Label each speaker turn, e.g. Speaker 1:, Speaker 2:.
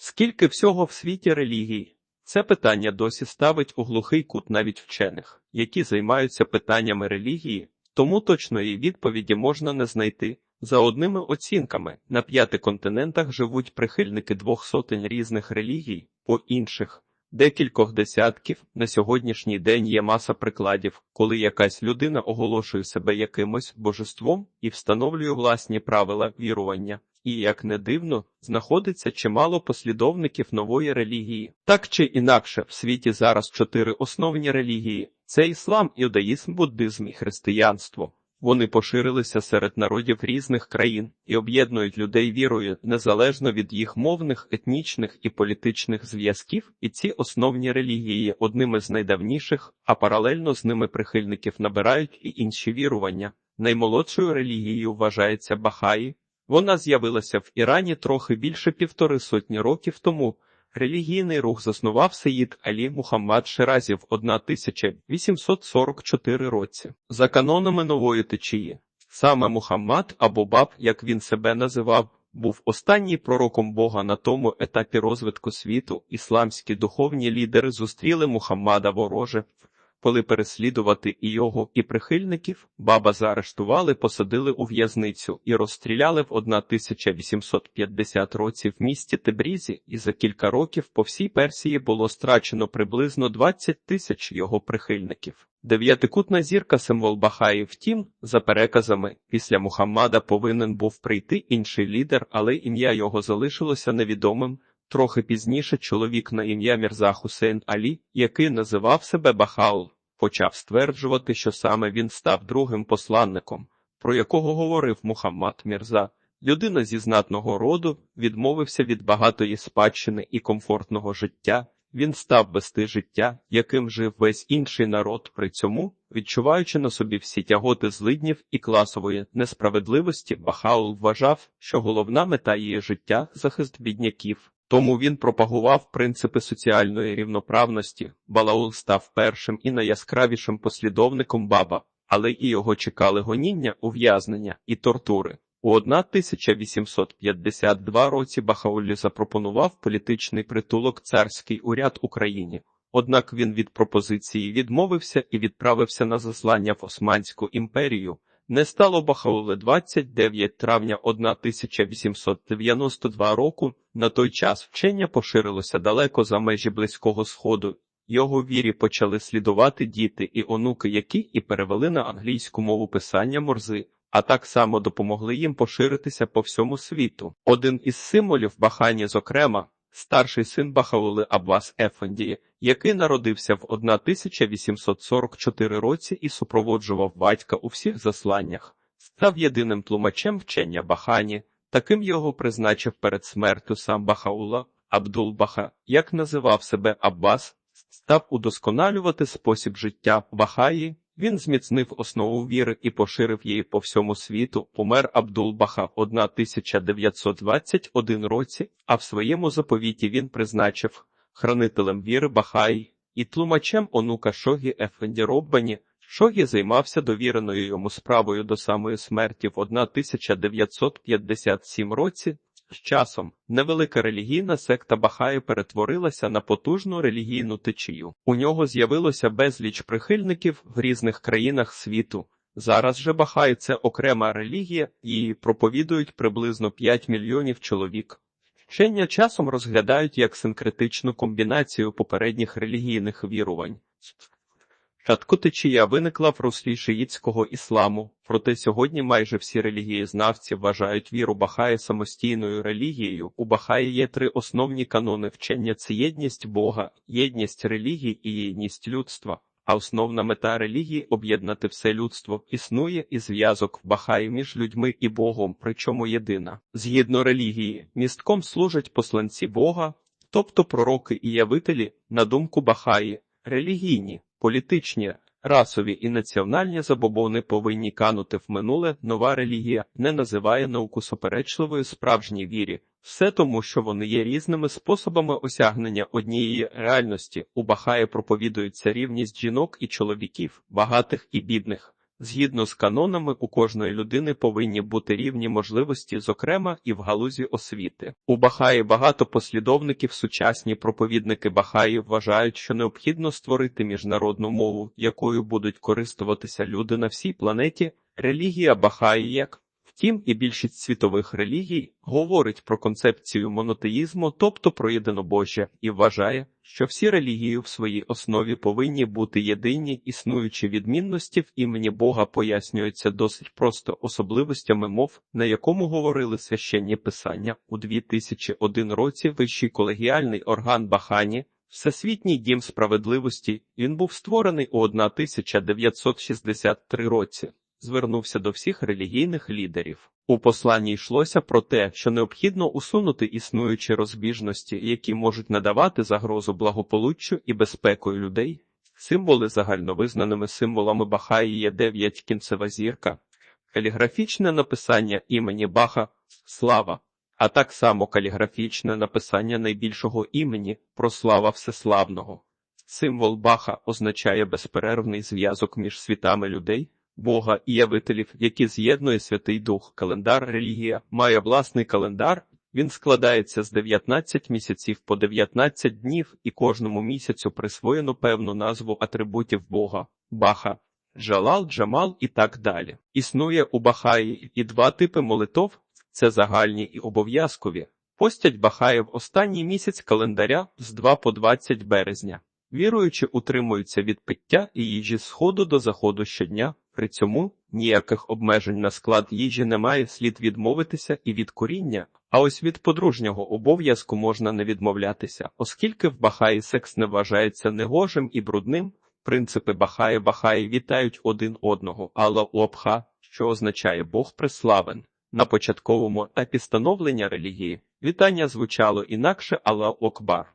Speaker 1: Скільки всього в світі релігій? Це питання досі ставить у глухий кут навіть вчених, які займаються питаннями релігії, тому точної відповіді можна не знайти. За одними оцінками, на п'яти континентах живуть прихильники двох сотень різних релігій, по інших декількох десятків. На сьогоднішній день є маса прикладів, коли якась людина оголошує себе якимось божеством і встановлює власні правила вірування. І, як не дивно, знаходиться чимало послідовників нової релігії. Так чи інакше, в світі зараз чотири основні релігії: це іслам, іудаїзм, буддизм і християнство. Вони поширилися серед народів різних країн і об'єднують людей вірою незалежно від їх мовних, етнічних і політичних зв'язків, і ці основні релігії є одними з найдавніших, а паралельно з ними прихильників набирають і інші вірування. Наймолодшою релігією вважається Бахаї. Вона з'явилася в Ірані трохи більше півтори сотні років тому. Релігійний рух заснував Сеїд Алі Мухаммад Ширазі в 1844 році. За канонами нової течії. Саме Мухаммад або Баб, як він себе називав, був останній пророком Бога на тому етапі розвитку світу. Ісламські духовні лідери зустріли Мухаммада вороже. Коли переслідувати і його, і прихильників, баба заарештували, посадили у в'язницю і розстріляли в 1850 році в місті Тебрізі, і за кілька років по всій Персії було страчено приблизно 20 тисяч його прихильників. Дев'ятикутна зірка символ Бахаї, втім, за переказами, після Мухаммада повинен був прийти інший лідер, але ім'я його залишилося невідомим. Трохи пізніше чоловік на ім'я Мірза Хусейн Алі, який називав себе Бахаул, почав стверджувати, що саме він став другим посланником, про якого говорив Мухаммад Мірза. Людина зі знатного роду відмовився від багатої спадщини і комфортного життя. Він став вести життя, яким жив весь інший народ, при цьому, відчуваючи на собі всі тяготи злиднів і класової несправедливості, Бахаул вважав, що головна мета її життя захист бідняків. Тому він пропагував принципи соціальної рівноправності. Балаул став першим і найяскравішим послідовником баба, але і його чекали гоніння, ув'язнення і тортури. У 1852 році Бахаулі запропонував політичний притулок царський уряд Україні. Однак він від пропозиції відмовився і відправився на заслання в Османську імперію. Не стало Бахауле 29 травня 1892 року. На той час вчення поширилося далеко за межі Близького Сходу. Його вірі почали слідувати діти і онуки, які і перевели на англійську мову писання морзи, а так само допомогли їм поширитися по всьому світу. Один із символів Бахані, зокрема, старший син Бахаули Аббас Ефендії, який народився в 1844 році і супроводжував батька у всіх засланнях, став єдиним тлумачем вчення Бахані. Таким його призначив перед смертю сам Бахаула Абдул-Баха, як називав себе Аббас, став удосконалювати спосіб життя Бахаї. Він зміцнив основу віри і поширив її по всьому світу. Помер Абдул-Баха в 1921 році, а в своєму заповіті він призначив хранителем віри Бахаї і тлумачем онука Шогі Ефенді Роббані. Шогі займався довіреною йому справою до самої смерті в 1957 році. З часом невелика релігійна секта Бахаї перетворилася на потужну релігійну течію. У нього з'явилося безліч прихильників в різних країнах світу. Зараз же Бахаї це окрема релігія, її проповідують приблизно 5 мільйонів чоловік. Вчення часом розглядають як синкретичну комбінацію попередніх релігійних вірувань. Спочатку виникла в руслі шиїтського ісламу, проте сьогодні майже всі релігієзнавці вважають віру Бахаї самостійною релігією. У Бахаї є три основні канони вчення це єдність Бога, єдність релігії і єдність людства. А основна мета релігії об'єднати все людство існує і зв'язок в Бахаї між людьми і Богом, причому єдина. Згідно релігії, містком служать посланці Бога, тобто пророки і явителі, на думку Бахаї, релігійні. Політичні, расові і національні забобони повинні канути в минуле. Нова релігія не називає науку суперечливою справжній вірі, все тому, що вони є різними способами осягнення однієї реальності. У Бахаї проповідується рівність жінок і чоловіків, багатих і бідних. Згідно з канонами, у кожної людини повинні бути рівні можливості, зокрема і в галузі освіти. У Бахаї багато послідовників, сучасні проповідники Бахаї вважають, що необхідно створити міжнародну мову, якою будуть користуватися люди на всій планеті. Релігія Бахаї як Втім, і більшість світових релігій говорить про концепцію монотеїзму, тобто про єдинобожжя, і вважає, що всі релігії в своїй основі повинні бути єдині, існуючі відмінності в імені Бога пояснюються досить просто особливостями мов, на якому говорили священні писання у 2001 році. Вищий колегіальний орган Бахані. Всесвітній дім справедливості він був створений у 1963 році звернувся до всіх релігійних лідерів. У посланні йшлося про те, що необхідно усунути існуючі розбіжності, які можуть надавати загрозу благополуччю і безпекою людей. Символи загальновизнаними символами Бахаї є дев'ять кінцева зірка, каліграфічне написання імені Баха Слава, а так само каліграфічне написання найбільшого імені Прослава Всеславного. Символ Баха означає безперервний зв'язок між світами людей. Бога і явителів, які з'єднує Святий Дух. Календар релігія має власний календар. Він складається з 19 місяців по 19 днів, і кожному місяцю присвоєно певну назву атрибутів Бога Баха, Джалал, Джамал і так далі. Існує у Бахаї і два типи молитов: це загальні і обов'язкові. Постять Бахаї в останній місяць календаря з 2 по 20 березня. Віруючи, утримуються від пиття і їжі з сходу до заходу щодня. При цьому ніяких обмежень на склад їжі немає, слід відмовитися і від коріння, а ось від подружнього обов'язку можна не відмовлятися, оскільки в Бахаї секс не вважається негожим і брудним. Принципи Бахаї Бахаї вітають один одного, Алла Уабха, що означає Бог преславен. На початковому етапі становлення релігії вітання звучало інакше Алла Окбар.